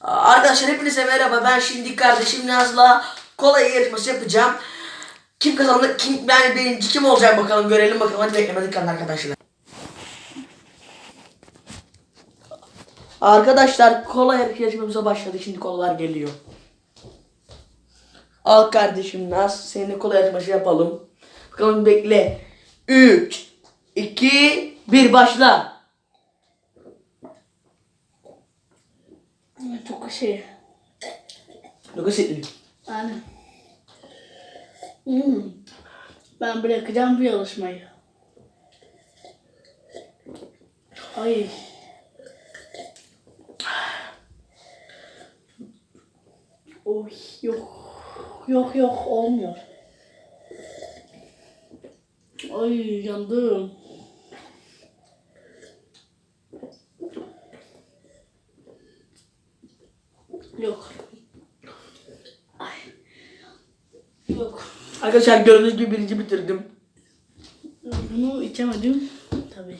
Arkadaşlar hepinize merhaba. Ben şimdi kardeşim Naz'la kola yarışması yapacağım. Kim kazandı? Kim yani birinci kim olacak bakalım görelim bakalım. Hadi beklemedik kalın arkadaşlar. Arkadaşlar kola yarışmamıza başladı. Şimdi kolalar geliyor. Al kardeşim Naz. Seninle kola yarışması yapalım. Bakalım bekle. 3 2 1 başla. Çok şey. Dokuz etli. Yani. Hmm. Ben bırakacağım bu yarışmayı. Ay. Oy yok. Yok yok olmuyor. Ay yandım. Yok. Ay. Yok. Arkadaşlar gördüğünüz gibi birinci bitirdim. Bunu içemedim. Tabii.